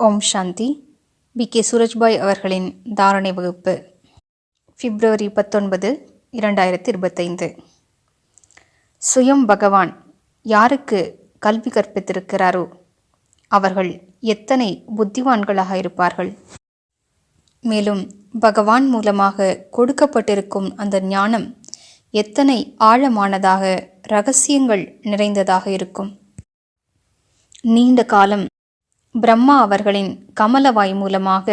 ஓம் சாந்தி. B. K. Surajbhai அவர்களின் தாரணை வகுப்பு பிப்ரவரி பத்தொன்பது இரண்டாயிரத்தி இருபத்தைந்து. சுயம் பகவான் யாருக்கு கல்வி கற்பித்திருக்கிறாரோ அவர்கள் எத்தனை புத்திவான்களாக இருப்பார்கள்? மேலும் பகவான் மூலமாக கொடுக்கப்பட்டிருக்கும் அந்த ஞானம் எத்தனை ஆழமானதாக ரகசியங்கள் நிறைந்ததாக இருக்கும்? நீண்ட காலம் பிரம்மா அவர்களின் கமலவாய் மூலமாக.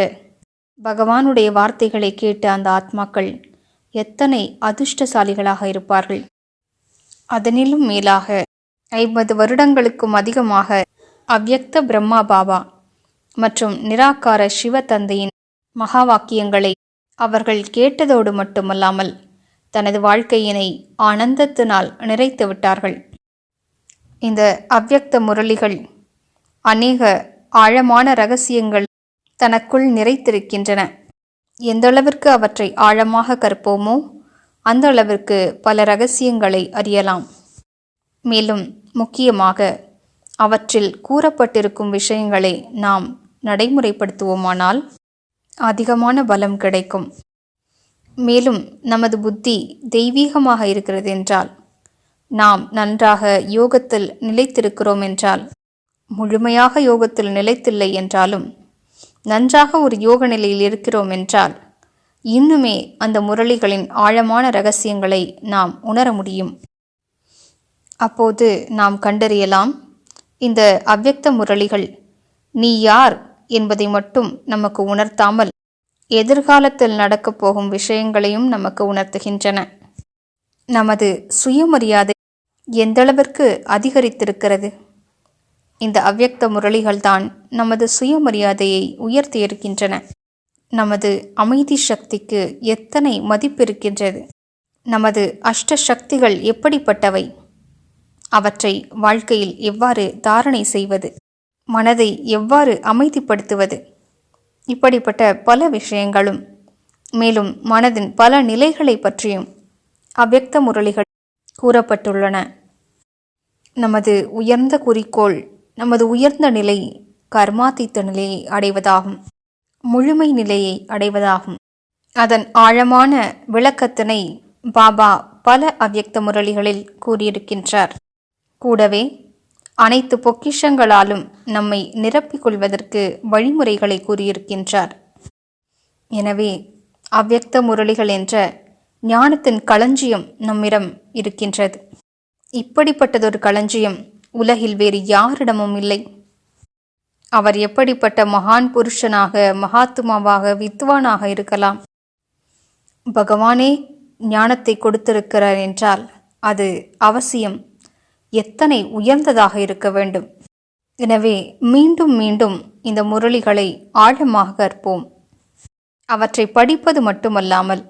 பகவானுடைய வார்த்தைகளை கேட்ட அந்த ஆத்மாக்கள் எத்தனை அதிர்ஷ்டசாலிகளாக இருப்பார்கள். அதனிலும் மேலாக ஐம்பது வருடங்களுக்கும் அதிகமாக அவ்யக்த பிரம்மா பாபா மற்றும் நிராகார சிவ தந்தையின் மகா வாக்கியங்களை அவர்கள் கேட்டதோடு மட்டுமல்லாமல் தனது வாழ்க்கையினை ஆனந்தத்தினால் நிறைத்து விட்டார்கள் இந்த அவ்யக்த முரளிகள் அநேக ஆழமான ரகசியங்கள் தனக்குள் நிறைத்திருக்கின்றன. எந்த அளவிற்கு அவற்றை ஆழமாக கற்போமோ அந்த அளவிற்கு பல ரகசியங்களை அறியலாம். மேலும் முக்கியமாக அவற்றில் கூறப்பட்டிருக்கும் விஷயங்களை நாம் நடைமுறைப்படுத்துவோமானால் அதிகமான பலம் கிடைக்கும். மேலும் நமது புத்தி தெய்வீகமாக இருக்கிறது என்றால் நாம் நன்றாக யோகத்தில் நிலைத்திருக்கிறோம் என்றால் முழுமையாக யோகத்தில் நிலைத்தில்லை என்றாலும் நன்றாக ஒரு யோக நிலையில் இருக்கிறோம் என்றால் இன்னுமே அந்த முரளிகளின் ஆழமான ரகசியங்களை நாம் உணர முடியும். அப்போது நாம் கண்டறியலாம் இந்த அவ்யக்த முரளிகள் நீ யார் என்பதை மட்டும் நமக்கு உணர்த்தாமல் எதிர்காலத்தில் நடக்கப் போகும் விஷயங்களையும் நமக்கு உணர்த்துகின்றன. நமது சுயமரியாதை எந்தளவிற்கு அதிகரித்திருக்கிறது? இந்த அவ்யக்த முரளிகள்தான் நமது சுயமரியாதையை உயர்த்தியிருக்கின்றன நமது அமைதி சக்திக்கு எத்தனை மதிப்பிருக்கின்றது? நமது அஷ்ட சக்திகள் எப்படிப்பட்டவை? அவற்றை வாழ்க்கையில் எவ்வாறு தாரணை செய்வது? மனதை எவ்வாறு அமைதிப்படுத்துவது? இப்படிப்பட்ட பல விஷயங்களும் மேலும் மனதின் பல நிலைகளை பற்றியும் அவ்யக்த முரளிகள் கூறப்பட்டுள்ளன. நமது உயர்ந்த குறிக்கோள் நமது உயர்ந்த நிலை கர்மாத்தீத்த நிலையை அடைவதாகும். முழுமை நிலையை அடைவதாகும். அதன் ஆழமான விளக்கத்தினை பாபா பல அவ்யக்த முரளிகளில் கூறியிருக்கின்றார். கூடவே அனைத்து பொக்கிஷங்களாலும் நம்மை நிரப்பிக் கொள்வதற்கு வழிமுறைகளை கூறியிருக்கின்றார். எனவே அவ்யக்த முரளிகள் என்ற ஞானத்தின் களஞ்சியம் நம்மிடம் இருக்கின்றது. இப்படிப்பட்டதொரு களஞ்சியம் உலகில் வேறு யாரிடமும் இல்லை. அவர் எப்படிப்பட்ட மகான் புருஷனாக மகாத்மாவாக வித்வானாக இருக்கலாம்? பகவானே ஞானத்தை கொடுத்திருக்கிறார் என்றால் அது அவசியம். எத்தனை உயர்ந்ததாக இருக்க வேண்டும்? எனவே மீண்டும் மீண்டும் இந்த முரளிகளை ஆழமாக கற்போம். அவற்றை படிப்பது மட்டுமல்லாமல்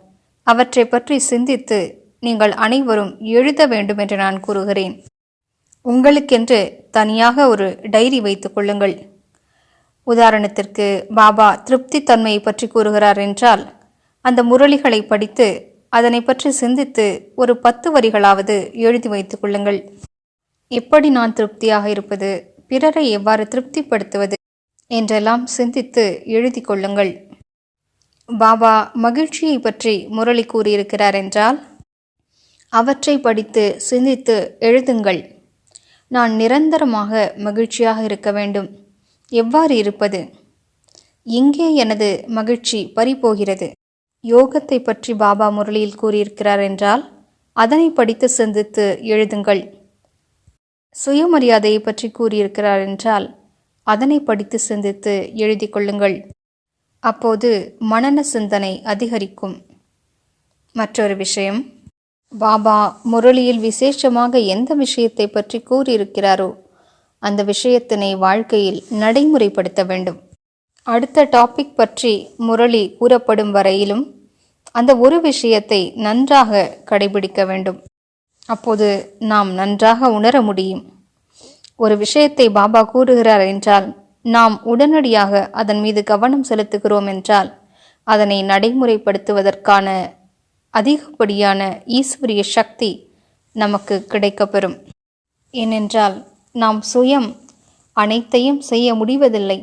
அவற்றை பற்றி சிந்தித்து நீங்கள் அனைவரும் எழுத வேண்டும் என்று நான் கூறுகிறேன். உங்களுக்கென்று தனியாக ஒரு டைரி வைத்துக் கொள்ளுங்கள். உதாரணத்திற்கு பாபா திருப்தி தன்மையை பற்றி கூறுகிறார் என்றால் அந்த முரளிகளை படித்து அதனை பற்றி சிந்தித்து ஒரு பத்து வரிகளாவது எழுதி வைத்துக் கொள்ளுங்கள். எப்படி நான் திருப்தியாக இருப்பது பிறரை எவ்வாறு திருப்திப்படுத்துவது? என்றெல்லாம் சிந்தித்து எழுதி கொள்ளுங்கள். பாபா மகிழ்ச்சியை பற்றி முரளி கூறியிருக்கிறார் என்றால் அவற்றை படித்து சிந்தித்து எழுதுங்கள். நான் நிரந்தரமாக மகிழ்ச்சியாக இருக்க வேண்டும். எவ்வாறு இருப்பது? எங்கே எனது மகிழ்ச்சி பறிபோகிறது. யோகத்தை பற்றி பாபா முரளியில் கூறியிருக்கிறார் என்றால் அதனை படித்து சிந்தித்து எழுதுங்கள். சுயமரியாதையை பற்றி கூறியிருக்கிறார் என்றால் அதனை படித்து சிந்தித்து எழுதி கொள்ளுங்கள். அப்போது மனன சிந்தனை அதிகரிக்கும். மற்றொரு விஷயம் பாபா முரளியில் விசேஷமாக எந்த விஷயத்தை பற்றி கூறியிருக்கிறாரோ அந்த விஷயத்தினை வாழ்க்கையில் நடைமுறைப்படுத்த வேண்டும். அடுத்த டாபிக் பற்றி முரளி கூறப்படும் வரையிலும் அந்த ஒரு விஷயத்தை நன்றாக கடைபிடிக்க வேண்டும். அப்போது நாம் நன்றாக உணர முடியும். ஒரு விஷயத்தை பாபா கூறுகிறார் என்றால் நாம் உடனடியாக அதன் மீது கவனம் செலுத்துகிறோம் என்றால் அதனை நடைமுறைப்படுத்துவதற்கான அதிகப்படியான ஈஸ்வரிய சக்தி நமக்கு கிடைக்கப்பெறும். ஏனென்றால் நாம் சுயம் அனைத்தையும் செய்ய முடிவதில்லை.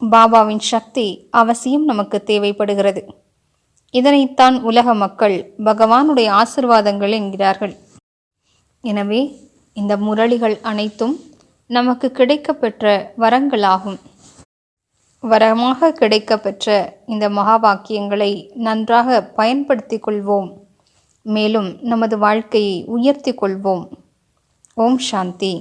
பாபாவின் சக்தி அவசியம் நமக்கு தேவைப்படுகிறது. இதனைத்தான் உலக மக்கள் பகவானுடைய ஆசிர்வாதங்கள் என்கிறார்கள். எனவே இந்த முரளிகள் அனைத்தும் நமக்கு கிடைக்கப்பெற்ற வரங்களாகும். வரமாக கிடைக்கப்பெற்ற இந்த மகா வாக்கியங்களை நன்றாக பயன்படுத்திக் கொள்வோம் மேலும் நமது வாழ்க்கையை உயர்த்தி கொள்வோம் ஓம் சாந்தி.